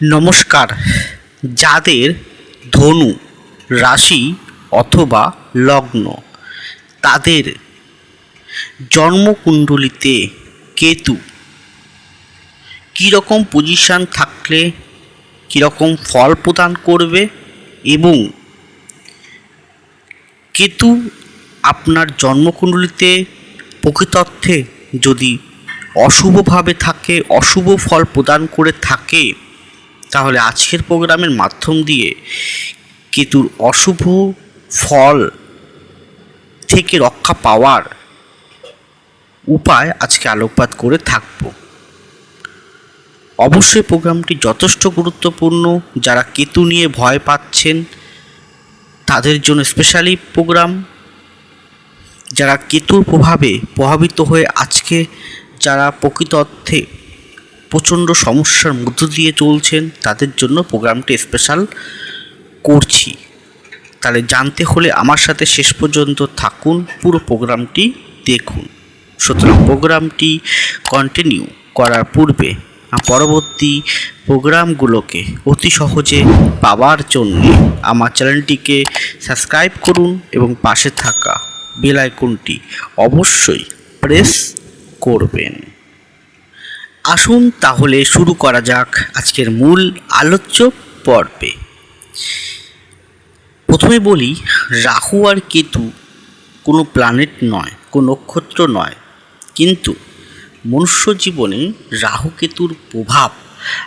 নমস্কার। যাদের ধনু, রাশি অথবা লগ্ন, তাদের জন্মকুণ্ডলিতে কেতু কীরকম পজিশান থাকলে, কীরকম ফল প্রদান করবে এবং কেতু আপনার জন্মকুণ্ডলিতে প্রকৃতর্থে যদি অশুভভাবে থাকে, অশুভ ফল প্রদান করে থাকে তাহলে আজকের প্রোগ্রামের মাধ্যম দিয়ে কেতুর অশুভ ফল থেকে রক্ষা পাওয়ার উপায় আজকে আলোকপাত করে থাকব। অবশ্যই প্রোগ্রামটি যথেষ্ট গুরুত্বপূর্ণ। যারা কেতু নিয়ে ভয় পাচ্ছেন, তাদের জন্য স্পেশালি প্রোগ্রাম। যারা কেতুর প্রভাবে প্রভাবিত হয়ে আজকে যারা প্রকৃত অর্থে প্রচণ্ড সমস্যার মধ্য দিয়ে চলছেন, তাদের জন্য প্রোগ্রামটি স্পেশাল করছি। তাহলে জানতে হলে আমার সাথে শেষ পর্যন্ত থাকুন, পুরো প্রোগ্রামটি দেখুন। সুতরাং প্রোগ্রামটি কন্টিনিউ করার পূর্বে পরবর্তী প্রোগ্রামগুলোকে অতি সহজে পাওয়ার জন্য আমার চ্যানেলটিকে সাবস্ক্রাইব করুন এবং পাশে থাকা বেল অবশ্যই প্রেস করবেন। আসুন তাহলে শুরু করা যাক আজকের মূল আলোচ্য পর্বে। প্রথমে বলি, রাহু আর কেতু কোনো প্ল্যানেট নয়, কোনো নক্ষত্র নয়। কিন্তু মনুষ্য জীবনে রাহু কেতুর প্রভাব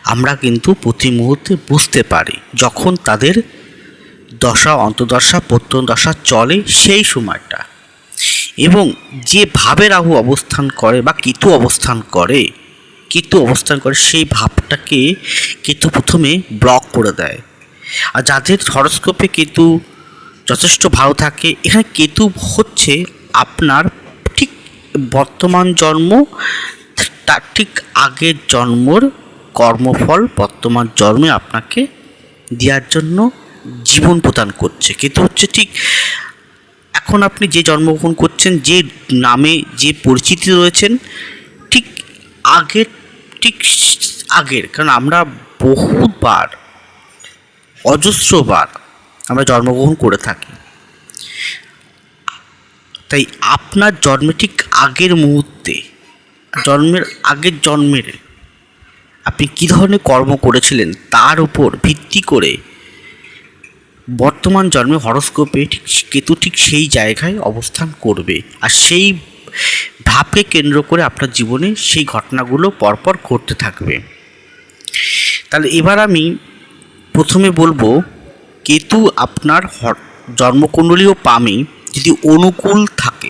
আমরা কিন্তু প্রতি মুহূর্তে বুঝতে পারি। যখন তাদের দশা অন্তদশা প্রত্যদশা চলে সেই সময়টা। এবং যেভাবে রাহু অবস্থান করে বা কেতু অবস্থান করে কেতু অবস্থান করে, সেই ভাবটাকে কেতু প্রথমে ব্লক করে দেয়। আর যাদের হরস্কোপে কেতু যথেষ্ট ভালো থাকে, এখানে কেতু হচ্ছে আপনার ঠিক বর্তমান জন্ম তার ঠিক আগের জন্মর কর্মফল বর্তমান জন্মে আপনাকে দেওয়ার জন্য জীবন প্রদান করছে। কেতু হচ্ছে ঠিক এখন আপনি যে জন্মগ্রহণ করছেন, যে নামে যে পরিচিতি রয়েছেন, ঠিক আগের ঠিক আগের, কারণ আমরা বহুবার অজস্রবার আমরা জন্মগ্রহণ করে থাকি। তাই আপনার জন্মে ঠিক আগের মুহূর্তে, জন্মের আগের জন্মের আপনি কী ধরনের কর্ম করেছিলেন তার উপর ভিত্তি করে বর্তমান জন্মে হরস্কোপে ঠিক কেতু ঠিক সেই জায়গায় অবস্থান করবে। আর সেই ভাবকে কেন্দ্র করে আপনার জীবনে সেই ঘটনাগুলো পরপর ঘটতে থাকবে। তাহলে এবার আমি প্রথমে বলব, কেতু আপনার জন্মকুণ্ডলীয় পামে যদি অনুকূল থাকে।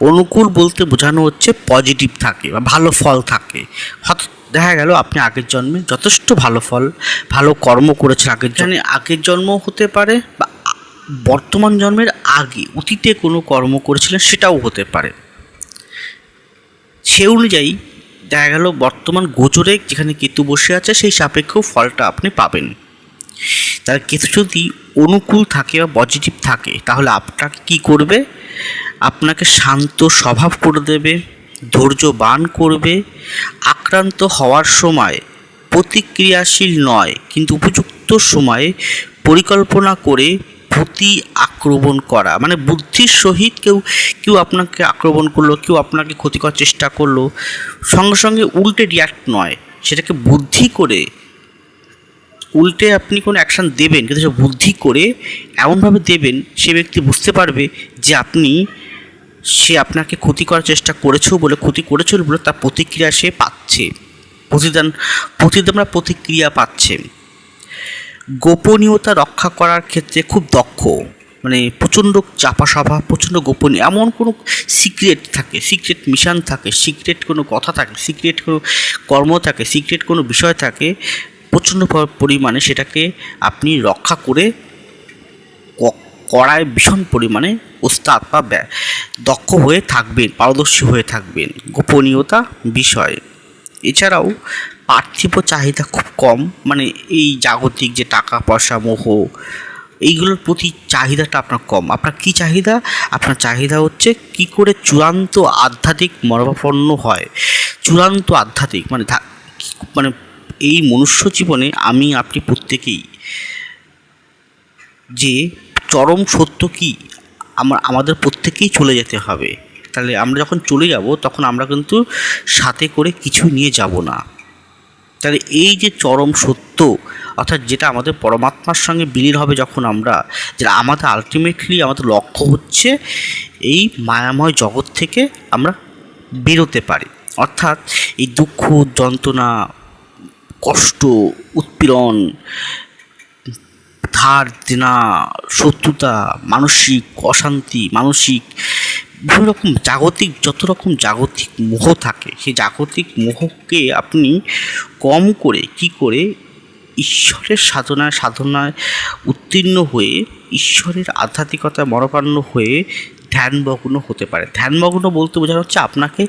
অনুকূল বলতে বোঝানো হচ্ছে পজিটিভ থাকে বা ভালো ফল থাকে। হয়তো দেখা গেল আপনি আগের জন্মে যথেষ্ট ভালো ফল, ভালো কর্ম করেছেন আগের জন্মে। আগের জন্ম হতে পারে বা বর্তমান জন্মের আগে অতীতে কোনো কর্ম করেছিলেন সেটাও হতে পারে। সে অনুযায়ী দেখা গেল বর্তমান গোচরে যেখানে কেতু বসে আছে, সেই সাপেক্ষেও ফলটা আপনি পাবেন। তার কেতু যদি অনুকূল থাকে বা পজিটিভ থাকে, তাহলে আপনাকে কী করবে? আপনাকে শান্ত স্বভাব করে দেবে ধৈর্যবান করবে। আক্রান্ত হওয়ার সময় প্রতিক্রিয়াশীল নয়, কিন্তু উপযুক্ত সময়ে পরিকল্পনা করে প্রতি আক্রমণ করা। মানে বুদ্ধির সহিত কেউ কেউ আপনাকে আক্রমণ করল, কেউ আপনাকে ক্ষতি করার চেষ্টা করল, সঙ্গে সঙ্গে উল্টে রিয়াক্ট নয়। সেটাকে বুদ্ধি করে উল্টে আপনি কোনো অ্যাকশান দেবেন, কিন্তু সে বুদ্ধি করে এমনভাবে দেবেন, সে ব্যক্তি বুঝতে পারবে যে আপনি, সে আপনাকে ক্ষতি করার চেষ্টা করেছেও বলে, ক্ষতি করেছিল বলে তার প্রতিক্রিয়া সে পাচ্ছে। প্রতিদান প্রতিদান প্রতিক্রিয়া পাচ্ছে। গোপনীয়তা রক্ষা করার ক্ষেত্রে খুব দক্ষ। মানে প্রচণ্ড চাপা সভা প্রচণ্ড গোপনীয়, এমন কোনো সিক্রেট থাকে সিক্রেট মিশন থাকে সিক্রেট কোনো কথা থাকে সিক্রেট কোনো কর্ম থাকে সিক্রেট কোনো বিষয় থাকে, প্রচণ্ড পরিমাণে সেটাকে আপনি রক্ষা করে করায় ভীষণ পরিমাণে ওস্তাদ বা দক্ষ হয়ে থাকবেন, পারদর্শী হয়ে থাকবেন। গোপনীয়তা বিষয়। এছাড়াও পার্থিব চাহিদা খুব কম। মানে এই জাগতিক যে টাকা, পয়সা, মোহ, এইগুলোর প্রতি চাহিদাটা আপনার কম। আপনার কী চাহিদা? আপনার চাহিদা হচ্ছে কি করে চূড়ান্ত আধ্যাত্মিক মনোভাপন্ন হয়। চূড়ান্ত আধ্যাত্মিক মানে মানে এই মনুষ্য জীবনে আমি, আপনি প্রত্যেকেই যে চরম সত্য কি আমার, আমাদের প্রত্যেকেই চলে যেতে হবে। তাহলে আমরা যখন চলে যাব, তখন আমরা কিন্তু সাথে করে কিছু নিয়ে যাব না। তাহলে এই যে চরম সত্য, অর্থাৎ যেটা আমাদের পরমাত্মার সঙ্গে বিলীন হবে যখন আমরা, যেটা আমাদের আলটিমেটলি আমাদের লক্ষ্য হচ্ছে এই মায়াময় জগৎ থেকে আমরা বেরোতে পারি। অর্থাৎ এই দুঃখ, যন্ত্রণা, কষ্ট, উৎপীড়ন, ধার, দেনা, শত্রুতা, মানসিক অশান্তি, মানসিক বিভিন্ন রকম জাগতিক, যত রকম জাগতিক মোহ থাকে, সেই জাগতিক মোহকে আপনি কম করে, কি করে? ঈশ্বরের সাধনায় সাধনায় উত্তীর্ণ হয়ে, ঈশ্বরের আধ্যাত্মিকতায় মনোপান্ন হয়ে ধ্যানমগ্ন হতে পারে। ধ্যানমগ্ন বলতে বোঝানো হচ্ছে আপনাকে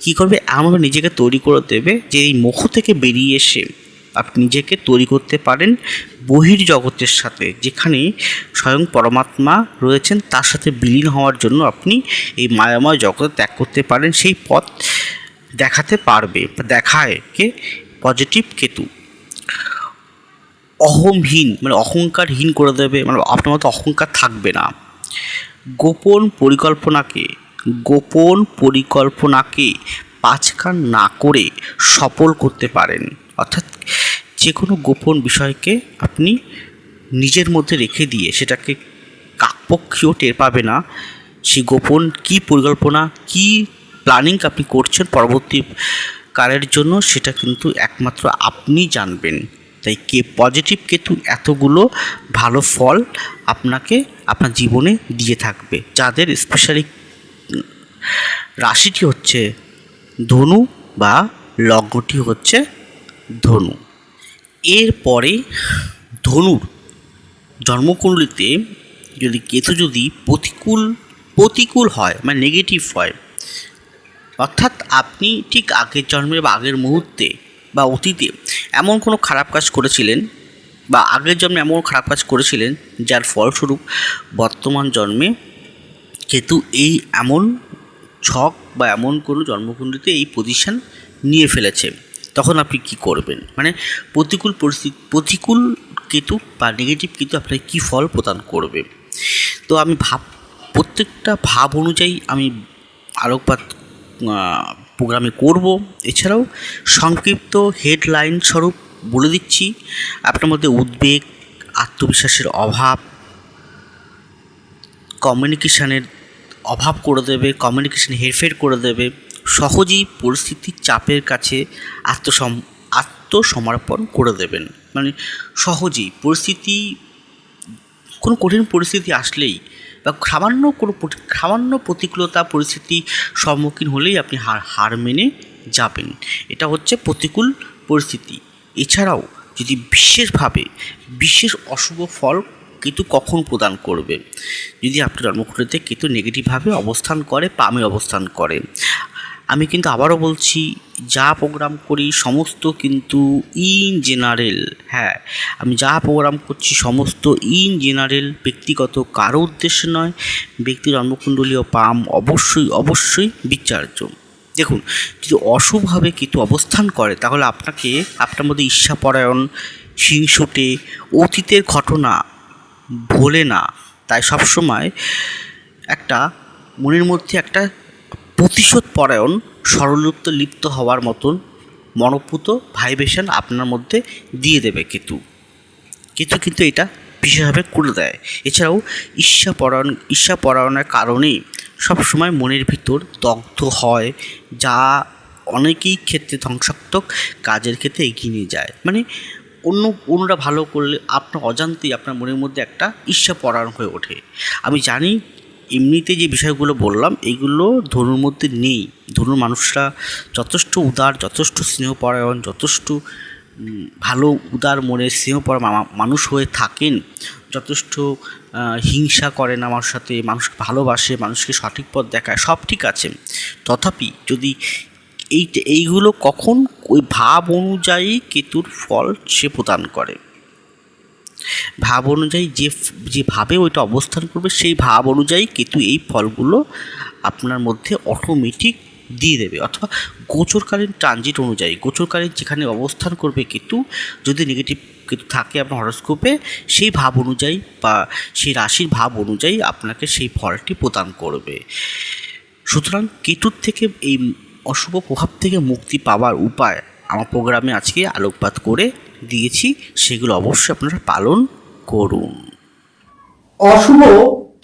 কী করবে? এমনভাবে নিজেকে তৈরি করে দেবে যে এই মোহ থেকে বেরিয়ে এসে আপনি নিজেকে তৈরি করতে পারেন বহির জগতের সাথে, যেখানে স্বয়ং পরমাত্মা রয়েছেন, তার সাথে বিলীন হওয়ার জন্য আপনি এই মায়াময় জগৎ ত্যাগ করতে পারেন, সেই পথ দেখাতে পারবে দেখায় কে? পজিটিভ কেতু। অহমহীন মানে অহংকারহীন করে দেবে মানে আপনার মতো অহংকার থাকবে না। গোপন পরিকল্পনাকে গোপন পরিকল্পনাকে পাঁচকান না করে সফল করতে পারেন। যে কোনো গোপন বিষয়কে আপনি নিজের মধ্যে রেখে দিয়ে সেটাকে কাকপক্ষীয় টের পাবে না। সেই গোপন কী পরিকল্পনা, কী প্ল্যানিং আপনি করছেন পরবর্তী কালের জন্য সেটা কিন্তু একমাত্র আপনি জানবেন। তাই কে পজিটিভ কেতু এতগুলো ভালো ফল আপনাকে আপনার জীবনে দিয়ে থাকবে। যাদের স্পেশালি রাশিটি হচ্ছে ধনু বা লগ্নটি হচ্ছে ধনু। এরপরে ধনুর জন্মকুণ্ডলিতে যদি কেতু যদি প্রতিকূল প্রতিকূল হয় মানে নেগেটিভ হয়, অর্থাৎ আপনি ঠিক আগের জন্মে বা আগের মুহূর্তে বা অতীতে এমন কোনো খারাপ কাজ করেছিলেন বা আগের জন্মে এমন খারাপ কাজ করেছিলেন যার ফলস্বরূপ বর্তমান জন্মে কেতু এই এমন ছক বা এমন কোনো জন্মকুণ্ডলিতে এই পজিশন নিয়ে ফেলেছে। তখন আপনি কি করবেন? মানে প্রতিকূল পরিস্থিতি, প্রতিকূল কেতু বা নেগেটিভ কেতু আপনাকে কী ফল প্রদান করবে? তো আমি ভাব, প্রত্যেকটা ভাব অনুযায়ী আমি আলোকপাত প্রোগ্রামে করব। এছাড়াও সংক্ষিপ্ত হেডলাইন স্বরূপ বলে দিচ্ছি। আপনার মধ্যে উদ্বেগ, আত্মবিশ্বাসের অভাব কমিউনিকেশানের অভাব করে দেবে কমিউনিকেশান হেরফের করে দেবে। সহজেই পরিস্থিতির চাপের কাছে আত্মসম, আত্মসমর্পণ করে দেবেন। মানে সহজেই পরিস্থিতি, কোনো কঠিন পরিস্থিতি আসলেই বা সামান্য কোনো সামান্য প্রতিকূলতা পরিস্থিতি সম্মুখীন হলেই আপনি হার হার মেনে যাবেন। এটা হচ্ছে প্রতিকূল পরিস্থিতি। এছাড়াও যদি বিশেষভাবে, বিশেষ অশুভ ফল কেতু কখন প্রদান করবে? যদি আপনার জন্মকুণ্ডলিতে কেতু নেগেটিভভাবে অবস্থান করে, পামে অবস্থান করে আমি কিন্তু আবারও বলছি, যা প্রোগ্রাম করি সমস্ত কিন্তু ইন জেনারেল হ্যাঁ আমি যা প্রোগ্রাম করছি সমস্ত ইন জেনারেল ব্যক্তিগত কারও উদ্দেশ্যে নয়, ব্যক্তি জন্মকুণ্ডলীয় পাম অবশ্যই অবশ্যই বিচার্য। দেখুন, যদি অশুভভাবে কেতু অবস্থান করে, তাহলে আপনাকে, আপনার মধ্যে ঈর্ষাপরায়ণ, হিংসুটে, অতীতের ঘটনা ভোলে না। তাই সবসময় একটা মনের মধ্যে একটা প্রতিশোধ পরায়ণ সরলোপ্ত লিপ্ত হওয়ার মতন মনোপুত ভাইব্রেশন আপনার মধ্যে দিয়ে দেবে কেতু। কেতু কিন্তু এটা বিশেষভাবে করে দেয়। এছাড়াও ঈর্ষাপরায়ণ ঈর্ষাপরায়ণের কারণেই সবসময় মনের ভিতর দগ্ধ হয়, যা অনেকেই ক্ষেত্রে ধ্বংসাত্মক কাজের ক্ষেত্রে এগিয়ে নিয়ে যায়। মানে অন্য, অন্যরা ভালো করলে আপনার অজান্তেই আপনার মনের মধ্যে একটা ঈর্ষাপরায়ণ হয়ে ওঠে। আমি জানি এমনিতে যে বিষয়গুলো বললাম, এগুলো ধনুর মধ্যে নেই। ধনুর মানুষরা যথেষ্ট উদার, যথেষ্ট স্নেহপরায়ণ, যথেষ্ট ভালো, উদার মনে স্নেহপরা মানুষ হয়ে থাকেন। যথেষ্ট হিংসা করে না আমার সাথে, মানুষকে ভালোবাসে, মানুষকে সঠিক পথ দেখায়, সব ঠিক আছে। তথাপি যদি এই, এইগুলো কখন ওই ভাব অনুযায়ী কেতুর ফল সে প্রদান করে। ভাব অনুযায়ী যে যেভাবে ওইটা অবস্থান করবে, সেই ভাব অনুযায়ী কিন্তু এই ফলগুলো আপনার মধ্যে অটোমেটিক দিয়ে দেবে। অথবা গোচরকালীন ট্রানজিট অনুযায়ী, গোচরকালীন যেখানে অবস্থান করবে কেতু যদি নেগেটিভ কেতু থাকে আপনার হরস্কোপে সেই ভাব অনুযায়ী বা সেই রাশির ভাব অনুযায়ী আপনাকে সেই ফলটি প্রদান করবে। সুতরাং কেতুর থেকে এই অশুভ প্রভাব থেকে মুক্তি পাওয়ার উপায় আমার প্রোগ্রামে আজকে আলোকপাত করে দিয়েছি, সেগুলো অবশ্যই আপনারা পালন করুন। অশুভ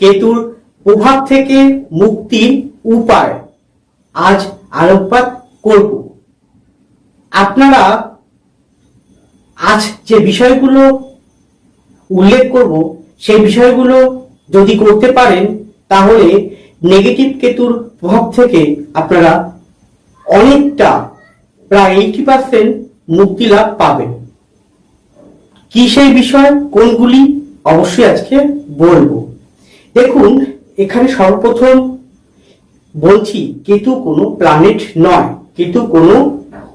কেতুর প্রভাব থেকে মুক্তির উপায় আজ আলোকপাত করব। আপনারা আজ যে বিষয়গুলো উল্লেখ করব, সেই বিষয়গুলো যদি করতে পারেন, তাহলে নেগেটিভ কেতুর প্রভাব থেকে আপনারা অনেকটা প্রায় এইটি পার্সেন্ট মুক্তি লাভ পাবেন। কি সেই বিষয়, কোনগুলি, অবশ্যই আজকে বলব। দেখুন, এখানে সর্বপ্রথম বলছি, কেতু কোনো প্ল্যানেট নয়, কেতু কোনো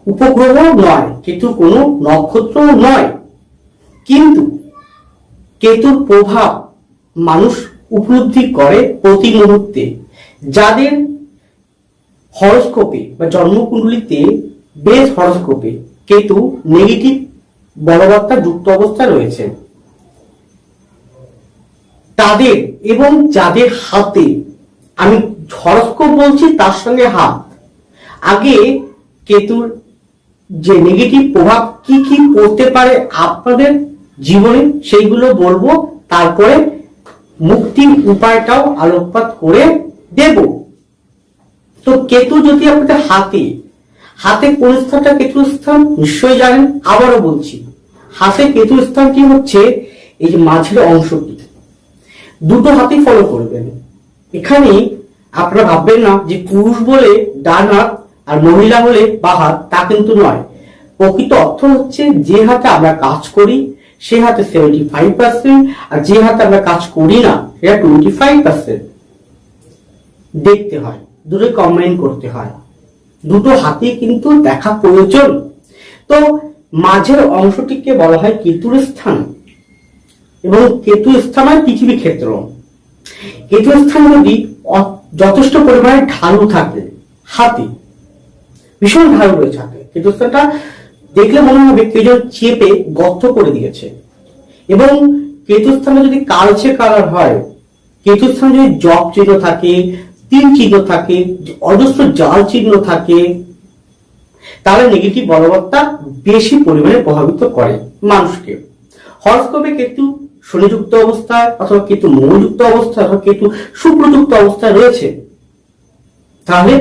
উপগ্রহ নয়, কেতু কোনো নক্ষত্র নয়। কিন্তু কেতুর প্রভাব মানুষ উপলব্ধি করে প্রতি মুহূর্তে। যাদের হরস্কোপে বা জন্মকুণ্ডলিতে বেশ হরস্কোপে কেতু নেগেটিভ বলবত্তা যুক্ত অবস্থা রয়েছে। তাদের এবং যাদের হাতে, আমি হরস্কোপ বলছি, তার সঙ্গে হাত। আগে কেতুর যে নেগেটিভ প্রভাব কি কি পড়তে পারে আপনাদের জীবনে, সেইগুলো বলব। তারপরে মুক্তির উপায়টাও আলোকপাত করে দেব। তো কেতু যদি আপনাদের হাতে হাতে কোন স্থানটা কেতুর স্থান, নিশ্চয়ই জানেন, আবারও বলছি। হাতে কেতুর স্থানটি হচ্ছে? এই যে মাঝের অংশটি। দুটো হাতই ফলো করবেন। এখানে আপনারা ভাববেন না যে পুরুষ বলে ডান হাত আর মহিলা হলে বা হাত, তা কিন্তু নয়। প্রকৃত অর্থ হচ্ছে যে হাতে আমরা কাজ করি, সে হাতে সেভেন্টি ফাইভ পার্সেন্ট আর যে হাতে আমরা কাজ করি না, সেটা টোয়েন্টি ফাইভ পার্সেন্ট দেখতে হয় দুটো কম্বাইন করতে হয়। দুটো হাতে কিন্তু দেখা প্রয়োজন। তো মাঝের অংশটিকে বলা হয় কেতুর স্থান এবং কেতু স্থান হয় পৃথিবী ক্ষেত্র। কেতু স্থান যদি যথেষ্ট পরিমাণে ঢালু থাকে। হাতে। ভীষণ ঢালু রয়েছে হাতে কেতু স্থানটা দেখলে মনে হবে কেউ যেন চেপে গর্ত করে দিয়েছে। এবং কেতু স্থানে যদি কালচে কালার হয় কেতু স্থানে যদি জব চিহ্ন থাকে তিন চিহ্ন থাকে, অজস্র জাল চিহ্ন থাকে তাহলে নেগেটিভ বলবত্তা বেশি পরিমাণে প্রভাবিত করে মানুষকে। হরস্কোপে কেতু শনিযুক্ত অবস্থায় অথবা কেতু মৌযুক্ত অবস্থায় অথবা কেতু শুক্রযুক্ত অবস্থায় রয়েছে। তাহলে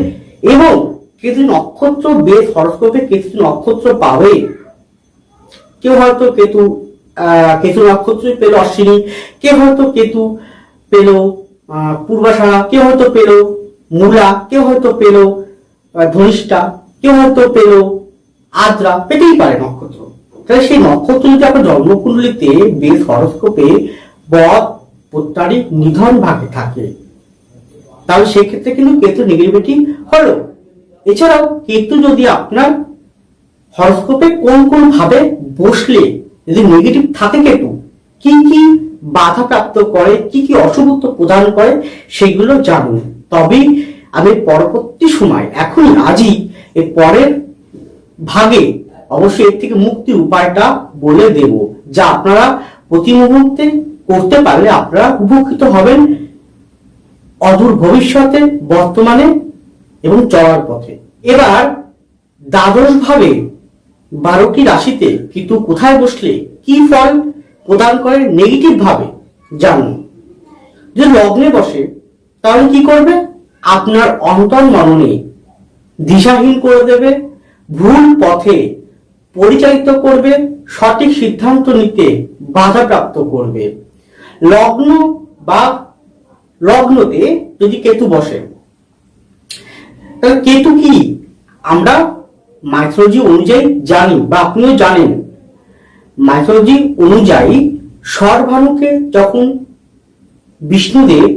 এবং কেতু নক্ষত্র বেশ হরস্কোপে কেতু নক্ষত্র পাবে। কেউ হয়তো কেতু কেতু নক্ষত্রই পেল অশ্বিনী, কেউ হয়তো কেতু পেল পূর্বাষাঢ়া কেউ হয়তো পেল মূলা, কেউ হয়তো পেল ধনিষ্ঠা। কেউ হয়তো পেল, আদ্রা পেতেই পারে নক্ষত্র। তাহলে সেই নক্ষত্র যদি আপনার জন্মকুণ্ডলিতে বেশ হরস্কোপে বদ প্রত্যারিক নিধন ভাগে থাকে, তাহলে সেক্ষেত্রে কিন্তু কেতু নেগেটিভিটি হলো। এছাড়াও কেতু যদি আপনার হরস্কোপে কোন কোন ভাবে বসলে, যদি নেগেটিভ থাকে কেতু, কি কি বাধা প্রাপ্ত করে, কি কি অশুভত্ব প্রদান করে, সেগুলো জানুন। তবেই আমি পরবর্তী সময়, এখনই আজই এর পরের ভাগে অবশ্যই এর থেকে মুক্তির উপায়টা বলে দেব, যা আপনারা প্রতি মুহূর্তে করতে পারলে আপনারা উপকৃত হবেন অদূর ভবিষ্যতে, বর্তমানে এবং চলার পথে। এবার দ্বাদশ ভাবে বারোটি রাশিতে কিন্তু কোথায় বসলে কি ফল প্রদান করে নেগেটিভ ভাবে জানুন। যদি লগ্নে বসে, তাহলে কি করবে? আপনার অন্তর মননে দিশাহীন করে দেবে, ভুল পথে পরিচালিত করবে, সঠিক সিদ্ধান্ত নিতে বাধাপ্রাপ্ত করবে। লগ্ন বা লগ্নতে যদি কেতু বসে কেতু কি? আমরা মাইথোলজি অনুযায়ী জানি বা আপনিও জানেন। মাইথোলজি অনুযায়ী স্বরভানুকে যখন বিষ্ণুদেব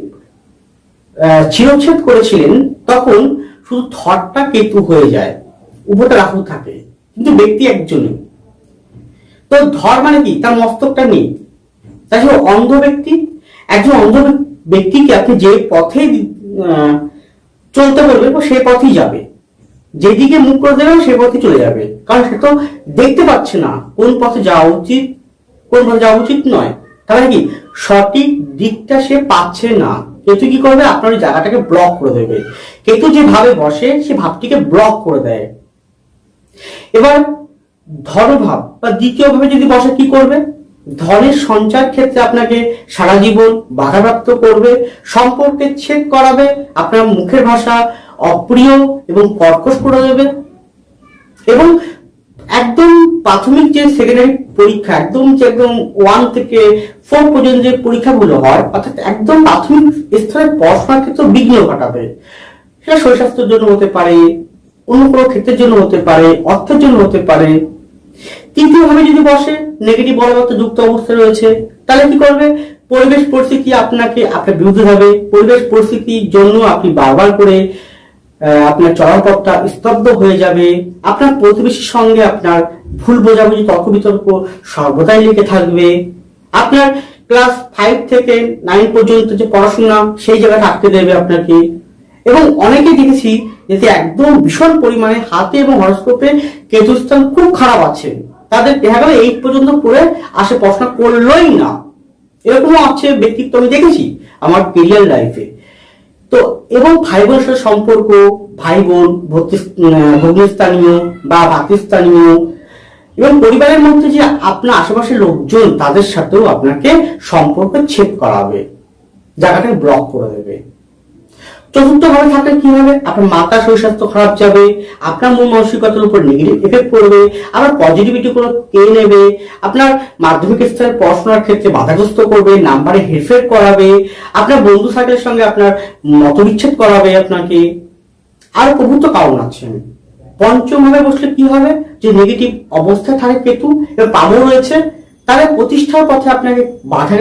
চিরচ্ছেদ করেছিলেন, তখন শুধু থরটা কেতু হয়ে যায়, উপরটা রাহু থাকে, কিন্তু ব্যক্তি একজনই। তো ধর মানে কি? তার মস্তকটা নেই। তাই সে অন্ধ ব্যক্তি। একজন অন্ধ ব্যক্তিকে আপনি যে পথে চলতে বলবে ও সেই পথেই যাবে। যেদিকে মুখ করে দেবে, সে পথে চলে যাবে। কারণ সে তো দেখতে পাচ্ছে না কোন পথে যাওয়া উচিত, কোন পথে যাওয়া উচিত নয়। তাহলে কি? সঠিক দিকটা সে পাচ্ছে না। কেতু কি করবে? আপনার ওই জায়গাটাকে ব্লক করে দেবে। কেতু যে ভাবে বসে, সে ভাবটিকে ব্লক করে দেয়। এবার ধনভাব বা দ্বিতীয় ভাবে যদি বসে, কি করবে? ধনের সঞ্চার ক্ষেত্রে আপনাকে সারা জীবন বাধাপ্রাপ্ত করবে, সম্পর্কে ছেদ করাবে, আপনার মুখের ভাষা অপ্রিয় এবং কর্কশ করে দেবে এবং একদম প্রাথমিক যে সেকেন্ডারি পরীক্ষা, একদম যে একদম ওয়ান থেকে ফোর পর্যন্ত যে পরীক্ষাগুলো হয়, অর্থাৎ একদম প্রাথমিক স্তরে পড়াশোনার ক্ষেত্রে বিঘ্ন ঘটাবে। সেটা শরীর স্বাস্থ্যের জন্য হতে পারে, অন্য কোনো ক্ষেত্রের জন্য হতে পারে, অর্থের জন্য হতে পারে। তৃতীয় ভাবে যদি বসে নেগেটিভ বলবত্ত যুক্ত অবস্থা রয়েছে, তাহলে কি করবে? পরিবেশ পরিস্থিতি আপনাকে, আপনার বিরুদ্ধে হবে পরিবেশ পরিস্থিতির জন্য আপনি বারবার করে আপনার চরমপথটা স্তব্ধ হয়ে যাবে। আপনার প্রতিবেশীর সঙ্গে আপনার ভুল বোঝাবুঝি তর্ক বিতর্ক সর্বদাই লেগে থাকবে। আপনার ক্লাস ফাইভ থেকে নাইন পর্যন্ত যে পড়াশোনা, সেই জায়গাটা আটকে দেবে আপনাকে। এবং অনেকে দেখেছি যে একদম ভীষণ পরিমাণে হাতে এবং হরস্কোপে কেতুস্থান খুব খারাপ আছে। তাদের দেখা গেল এইট পর্যন্ত পড়ে আসে পড়াশোনা করলোই না। এরকমও আছে ব্যক্তিত্ব আমি দেখেছি আমার কেরিয়ার লাইফে তো এবং ভাই বোনের সাথে সম্পর্ক ভাই বোন আহ, ভগ্নস্থানীয় বা পাকিস্তানীয় এবং পরিবারের মধ্যে যে আপনার আশেপাশের লোকজন তাদের সাথেও আপনাকে সম্পর্ক ছেদ করাবে জায়গাটাকে ব্লক করে দেবে। চতুর্থ ভাবে থাকলে কি হবে? আপনার মাথা শরীর স্বাস্থ্য খারাপ যাবে, আপনার মন মানসিকতার উপর নেগেটিভ এফেক্ট পড়বে, আবার পজিটিভিটি কোনো কে নেবে, আপনার মাধ্যমিক স্তরের পড়াশোনার ক্ষেত্রে বাধাগ্রস্ত করবে নাম্বারে হেরফের করাবে, আপনার বন্ধু সার্কেলের সঙ্গে আপনার মতবিচ্ছেদ করাবে আপনাকে। আর প্রভূত কারণ আছে। পঞ্চম ভাবে বসলে কি হবে? যে নেগেটিভ অবস্থায় থাকে কেতু, এবং পাবও রয়েছে তাহলে প্রতিষ্ঠার পথে আপনাকে বাধা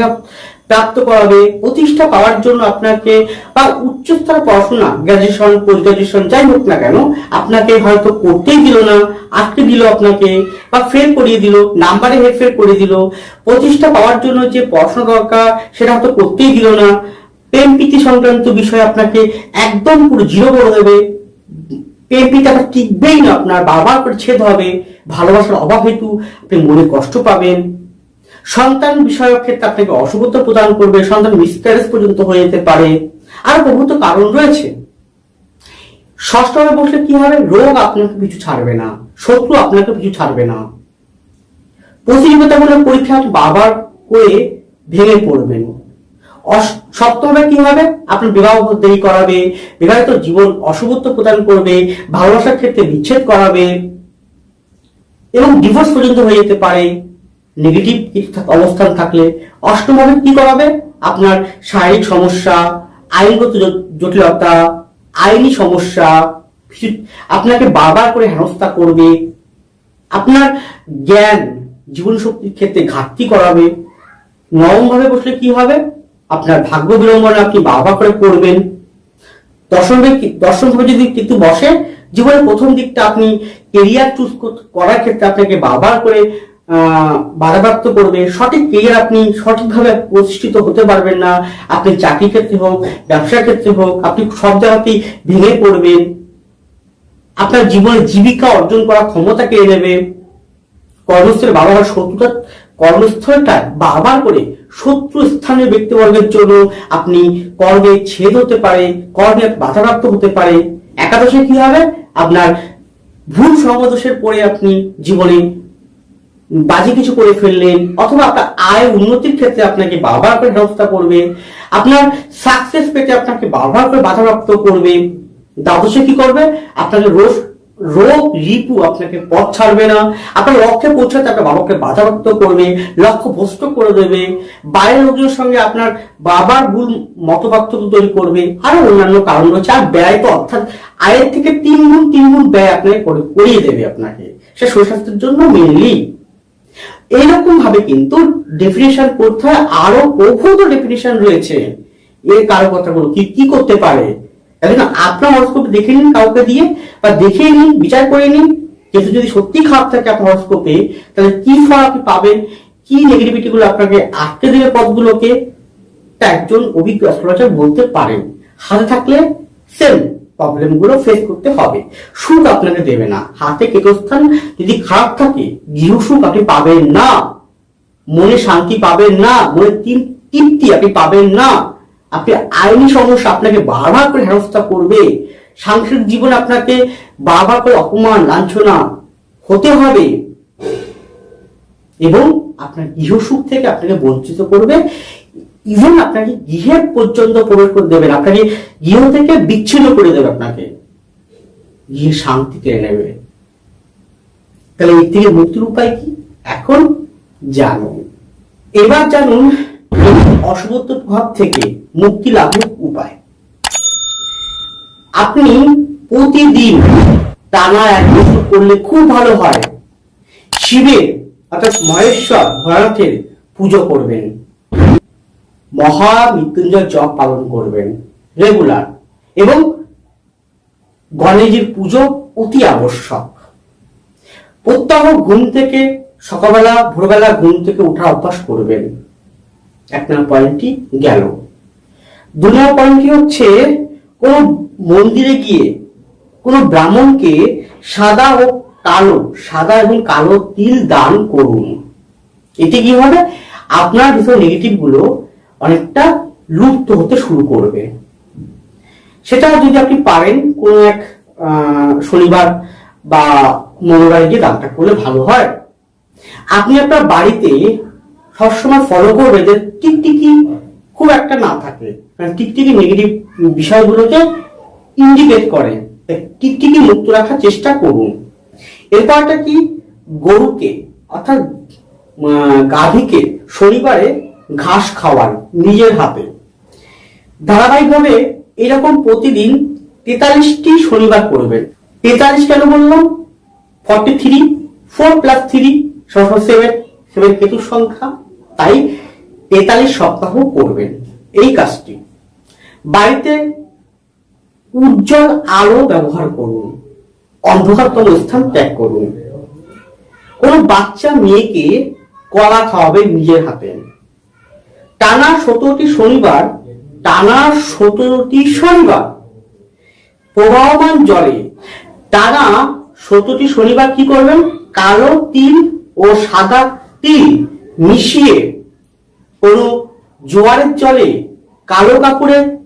প্রাপ্ত করাবে, প্রতিষ্ঠা পাওয়ার জন্য আপনাকে বা উচ্চস্তর পড়াশোনা গ্রাজুয়েশন পোস্ট গ্রাজুয়েশন যাই হোক না কেন, আপনাকে হয়তো করতেই দিল না, আটকে দিল আপনাকে বা ফেল করিয়ে দিল নাম্বারে হেরফের করে দিল, প্রতিষ্ঠা পাওয়ার জন্য যে পড়াশোনা দরকার সেটা হয়তো করতেই দিল না, প্রেম প্রীতি সংক্রান্ত বিষয় আপনাকে একদম পুরো জিরো করে দেবে, প্রেম প্রীতি আপনার টিকবেই না, আপনার বারবার করে ছেদ হবে, ভালোবাসার অভাব হেতু আপনি মনে কষ্ট পাবেন। সন্তান বিষয়ক ক্ষেত্রে আপনাকে অশুভতা প্রদান করবে, সন্তান মিসক্যারেজ পর্যন্ত হয়ে যেতে পারে। আর বহুত কারণ রয়েছে। ষষ্ঠভাবে বসলে কি হবে? রোগ আপনাকে পিছু ছাড়বে না। শত্রু আপনাকে পিছু ছাড়বে না। প্রতিযোগিতামূলক পরীক্ষা বাবার করে ভেঙে পড়বেন। সপ্তমে কি হবে? আপনার বিবাহ দেরি করাবে, বিবাহিত জীবন অশুভত্ব প্রদান করবে, ভালোবাসার ক্ষেত্রে বিচ্ছেদ করাবে এবং ডিভোর্স পর্যন্ত হয়ে যেতে পারে। নেগেটিভ অবস্থান থাকলে অষ্টমভাবে কি করাবে? আপনার শারীরিক সমস্যা, আইনগত জটিলতা, আইনি সমস্যা আপনাকে বারবার করে হেনস্থা করবে। আপনার জ্ঞান জীবন শক্তির ক্ষেত্রে ঘাটতি করাবে। নবম ভাবে বসলে কি হবে? আপনার ভাগ্য বিড়ম্বনা আপনি বারবার করে করবেন। দশম ভাবে- দশম ভাবে যদি কিন্তু বসে, জীবনের প্রথম দিকটা আপনি কেরিয়ার চুজ করার ক্ষেত্রে আপনাকে বারবার করে বাধাপ্রাপ্ত করবে। সঠিক কেরিয়ার আপনি সঠিকভাবে প্রতিষ্ঠিত হতে পারবেন না। আপনি চাকরি ক্ষেত্রে হোক, ব্যবসার ক্ষেত্রে হোক, আপনি সব জায়গাতেই ভেঙে পড়বেন। আপনার জীবনে জীবিকা অর্জন করার ক্ষমতা কেড়ে নেবে। কর্মস্থলে বারবার শত্রুতা, কর্মস্থলটা বারবার করে শত্রু স্থানীয় ব্যক্তিবর্গের জন্য আপনি কর্মে ছেদ হতে পারে, কর্মে বাধাপ্রাপ্ত হতে পারে। একাদশে কি হবে? আপনার ভুল সমাদোষের পরে আপনি জীবনে বাজে কিছু করে ফেললেন, অথবা আপনার আয় উন্নতির ক্ষেত্রে আপনাকে বারবার করে ব্যবস্থা করবে, আপনার সাকসেস পেতে আপনাকে বারবার করে বাধাপ্রাপ্ত করবে, দ্বাদশে কি করবে? আপনাকে রোজ রোগ রিপু আপনাকে পথ ছাড়বে না, আপনার লক্ষ্যে পৌঁছাতে আপনার বাবাকে বাধাপ্রাপ্ত করবে, লক্ষ্য ভ্রষ্ট করে দেবে, বাইরের লোকজনের সঙ্গে আপনার বাবার ভুল মতপার্থক্য তৈরি করবে, আরও অন্যান্য কারণ রয়েছে, আর ব্যয় তো অর্থাৎ আয়ের থেকে তিন গুণ তিন গুণ ব্যয় আপনাকে করিয়ে দেবে আপনাকে। সে সুস্বাস্থ্যের জন্য মেনলি এইরকম ভাবে কিন্তু ডেফিনেশন করতে হয়, আরও বহুত ডেফিনেশন রয়েছে। এর কারও কথাগুলো কি কি করতে পারে? আপনার হরস্কোপ দেখে নিন কাউকে দিয়ে, বা দেখে নিন, বিচার করে নিন। কিন্তু যদি সত্যি খারাপ থাকে আপনার হরস্কোপে তাহলে কি ফল আপনি পাবেন? কি নেগেটিভিটি গুলো আপনাকে আটকে দেবে পথগুলোকে? তা একজন অভিজ্ঞ অ্যাস্ট্রোলজার বলতে পারেন। হাতে থাকলে সেম প্রবলেমগুলো ফেস করতে হবে। সুখ আপনাকে দেবে না। হাতে কেতস্থান, যদি খারাপ থাকে, গৃহ সুখ আপনি পাবেন না। মনে শান্তি পাবেন না। মনে তৃপ্তি আপনি পাবেন না। আপনি আইনি সমস্যা আপনাকে বারবার করে হেনস্থা করবে। সাংসারিক জীবনে আপনাকে বারবার করে অপমান, লাঞ্ছনা হতে হবে। এবং আপনার গৃহ সুখ থেকে আপনাকে বঞ্চিত করবে। ইভেন আপনাকে গৃহে পর্যন্ত প্রবেশ করে দেবেন, আপনাকে গৃহ থেকে বিচ্ছিন্ন করে দেবে আপনাকে। গৃহে শান্তি কেড়ে নেবে। তাহলে এর থেকে মুক্তির উপায় কি? এখন জানুন। এবার জানুন অশুভত্ব প্রভাব থেকে মুক্তি লাভের উপায়। আপনি প্রতিদিন টানা এক বছর করলে খুব ভালো হয়। শিবের অর্থাৎ মহেশ্বর ভরনাথের পুজো করবেন। মহা মৃত্যুঞ্জয় জপ পালন করবেন রেগুলার এবং গণেশের পুজো অতি আবশ্যক। প্রত্যহ ঘুম থেকে সকালবেলা, ভোরবেলা ঘুম থেকে ওঠার অভ্যাস করবেন। এক নম্বর পয়েন্টটি গেল। দু নম্বর পয়েন্টটি হচ্ছে, কোন মন্দিরে গিয়ে কোন ব্রাহ্মণকে সাদা ও কালো, সাদা এবং কালো তিল দান করুন। এতে কি হবে? আপনার ভিতর নেগেটিভগুলো অনেকটা লুপ্ত হতে শুরু করবে। সেটা যদি আপনি পারেন কোন এক শনিবার বা মঙ্গলবার গিয়ে দানটা করলে ভালো হয়। আপনি আপনার বাড়িতে সবসময় ফলো করবে যে টিকটিকি খুব একটা না থাকে কারণ টিকটিকি নেগেটিভ বিষয়গুলোকে ইন্ডিকেট করে। টিকটিকি মুক্ত রাখার চেষ্টা করুন। এরপরটা কি? গরুকে, অর্থাৎ গাভীকে শনিবারে ঘাস খাওয়ান নিজের হাতে। ধারাবাহিকভাবে এরকম প্রতিদিন তেতাল্লিশটি শনিবার করবেন। তেতাল্লিশ কেন বললাম? Forty three four plus three seven seven কেতুর সংখ্যা। তাই তেতাল্লিশ সপ্তাহ করবেন এই কাজটি। বাড়িতে উজ্জ্বল আলো ব্যবহার করুন, অন্ধকারতম স্থান ত্যাগ করুন। কোন বাচ্চা মেয়েকে কলা খাওয়াবে নিজের হাতে। টানা সতেরোটি শনিবার, টানা সতেরোটি শনিবার। প্রবাহমান জলে টানা সতেরোটি শনিবার কি করবেন? কালো তিল ও সাদা তিল মিশিয়ে কোনো জোয়ারের জলে কালো কাপড়ে,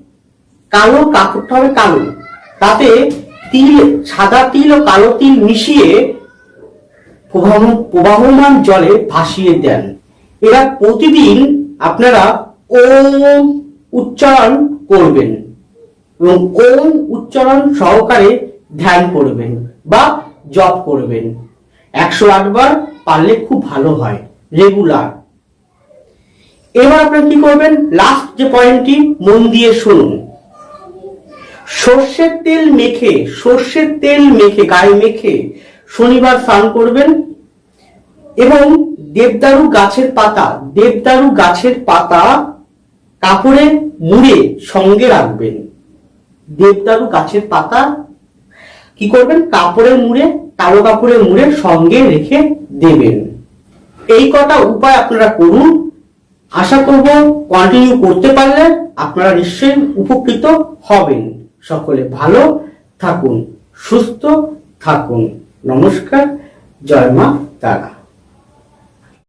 কালো কাপড়টা হবে কালো, তাতে তিল, সাদা তিল ও কালো তিল মিশিয়ে প্রবাহ- প্রবাহমান জলে ভাসিয়ে দেন। এরা প্রতিদিন আপনারা ওম উচ্চারণ করবেন এবং ওম উচ্চারণ সহকারে ধ্যান করবেন বা জপ করবেন। একশো আটবার পারলে খুব ভালো হয় রেগুলার এবার আপনারা কি করবেন? লাস্ট যে পয়েন্টটি মন দিয়ে শুনুন। সর্ষের তেল মেখে, সর্ষের তেল মেখে, গায়ে মেখে শনিবার স্নান করবেন এবং দেবদারু গাছের পাতা, দেবদারু গাছের পাতা কাপড়ে মুড়ে সঙ্গে রাখবেন। দেবদারু গাছের পাতা কি করবেন? কাপড়ে মুড়ে, কালো কাপড়ে মুড়ে সঙ্গে রেখে দেবেন। এই কটা উপায় আপনারা করুন। আশা করব কন্টিনিউ করতে পারলে আপনারা নিশ্চয়ই উপকৃত হবেন। সকলে ভালো থাকুন, সুস্থ থাকুন। নমস্কার, জয় মা তারা।